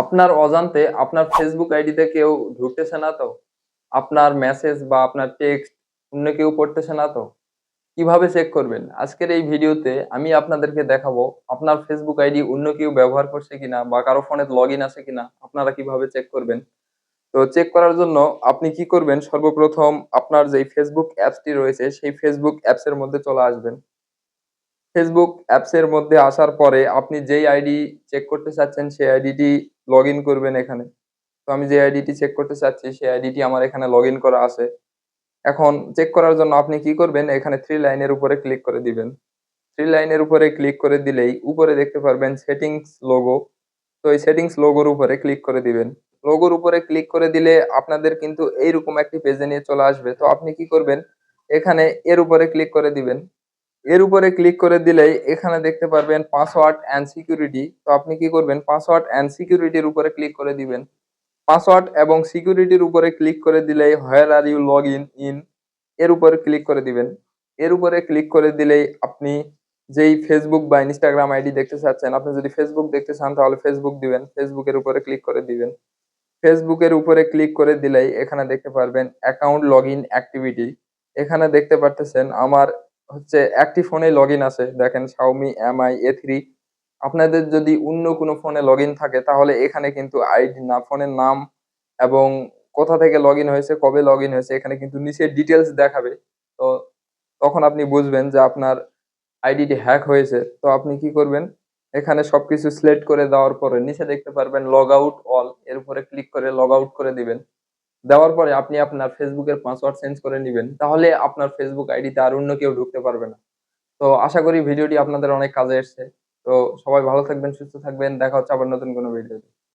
আপনার অজান্তে আপনার ফেসবুক আইডিতে কেউ ঢুকতেছে না তো? আপনার মেসেজ বা আপনার টেক্সট অন্য কেউ পড়তেছে না তো? কীভাবে চেক করবেন? আজকের এই ভিডিওতে আমি আপনাদেরকে দেখাবো আপনার ফেসবুক আইডি অন্য কেউ ব্যবহার করছে কিনা বা কারও ফোনে লগ ইন আছে কিনা, আপনারা কীভাবে চেক করবেন? তো চেক করার জন্য আপনি কি করবেন? সর্বপ্রথম আপনার যে ফেসবুক অ্যাপসটি রয়েছে, সেই ফেসবুক অ্যাপসের মধ্যে চলে আসবেন। ফেসবুক অ্যাপসের মধ্যে আসার পরে আপনি যেই আইডি চেক করতে চাচ্ছেন, সেই আইডিটি লগ ইন করবেন এখানে। তো আমি যে আইডিটি চেক করতে চাচ্ছি, সেই আইডিটি আমার এখানে লগ ইন করা আছে। এখন চেক করার জন্য আপনি কি করবেন? এখানে থ্রি লাইনের উপরে ক্লিক করে দিবেন। থ্রি লাইনের উপরে ক্লিক করে দিলেই উপরে দেখতে পারবেন সেটিংস লোগো তো এই সেটিংস লোগোর উপরে ক্লিক করে দিবেন। লোগোর উপরে ক্লিক করে দিলে আপনাদের কিন্তু এইরকম একটি পেজে নিয়ে চলে আসবে। তো আপনি কি করবেন? এখানে এর উপরে ক্লিক করে দিবেন। এর উপরে ক্লিক করে দিলেই এখানে দেখতে পারবেন পাসওয়ার্ড অ্যান্ড সিকিউরিটি তো আপনি কি করবেন? পাসওয়ার্ড অ্যান্ড সিকিউরিটির উপরে ক্লিক করে দিবেন। পাসওয়ার্ড এবং সিকিউরিটির উপরে ক্লিক করে দিলেই where are you log in in এর উপরে ক্লিক করে দিবেন। এর উপরে ক্লিক করে দিলেই আপনি যেই ফেসবুক বা ইনস্টাগ্রাম আইডি দেখতে চাচ্ছেন, আপনি যদি ফেসবুক দেখতে চান তাহলে ফেসবুক দিবেন। ফেসবুকের উপরে ক্লিক করে দিবেন। ফেসবুকের উপরে ক্লিক করে দিলেই এখানে দেখতে পারবেন অ্যাকাউন্ট লগ ইন অ্যাক্টিভিটি এখানে দেখতে পারতেছেন আমার হচ্ছে একটি ফোনে লগ ইন আছে। দেখেন শাওমি এমআই এ থ্রি আপনাদের যদি অন্য কোনো ফোনে লগ ইন থাকে, তাহলে এখানে কিন্তু আইডি না ফোনের নাম এবং কোথা থেকে লগ ইন হয়েছে, কবে লগ ইন হয়েছে, এখানে কিন্তু নিচে ডিটেলস দেখাবে। তো তখন আপনি বুঝবেন যে আপনার আইডিটি হ্যাক হয়েছে। তো আপনি কি করবেন? এখানে সবকিছু সিলেক্ট করে দেওয়ার পরে নিচে দেখতে পারবেন লগ আউট অল এর উপরে ক্লিক করে লগ আউট করে দিবেন। দেওয়ার পরে আপনি আপনার ফেসবুকের পাসওয়ার্ড চেঞ্জ করে নেবেন, তাহলে আপনার ফেসবুক আইডিতে আর অন্য কেউ ঢুকতে পারবে না। তো আশা করি ভিডিওটি আপনাদের অনেক কাজে এসছে। তো সবাই ভালো থাকবেন, সুস্থ থাকবেন, দেখা হচ্ছে আবার নতুন কোনো ভিডিওতে